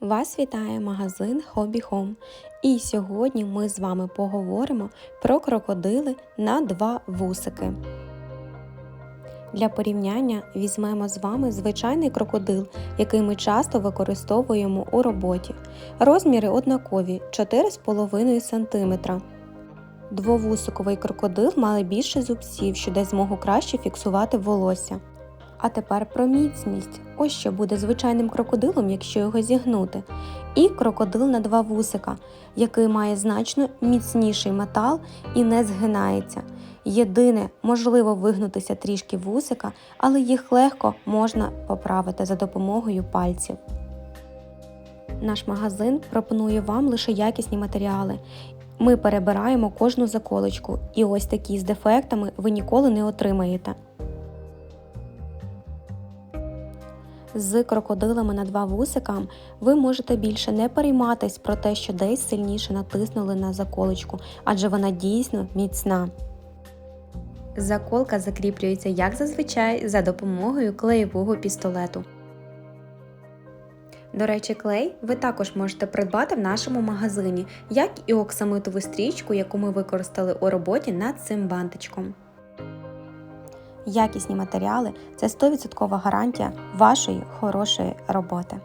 Вас вітає магазин Hobby Home. І сьогодні ми з вами поговоримо про крокодили на два вусики. Для порівняння візьмемо з вами звичайний крокодил, який ми часто використовуємо у роботі. Розміри однакові 4,5 см. Двовусиковий крокодил має більше зубців, що дасть змогу краще фіксувати волосся. А тепер про міцність. Ось що буде звичайним крокодилом, якщо його зігнути. І крокодил на два вусика, який має значно міцніший метал і не згинається. Єдине, можливо вигнутися трішки вусика, але їх легко можна поправити за допомогою пальців. Наш магазин пропонує вам лише якісні матеріали. Ми перебираємо кожну заколочку, і ось такі з дефектами ви ніколи не отримаєте. З крокодилами на два вусика ви можете більше не перейматись про те, що десь сильніше натиснули на заколочку, адже вона дійсно міцна. Заколка закріплюється як зазвичай за допомогою клеєвого пістолету. До речі, клей ви також можете придбати в нашому магазині, як і оксамитову стрічку, яку ми використали у роботі над цим бантичком. Якісні матеріали це 100% гарантія вашої хорошої роботи.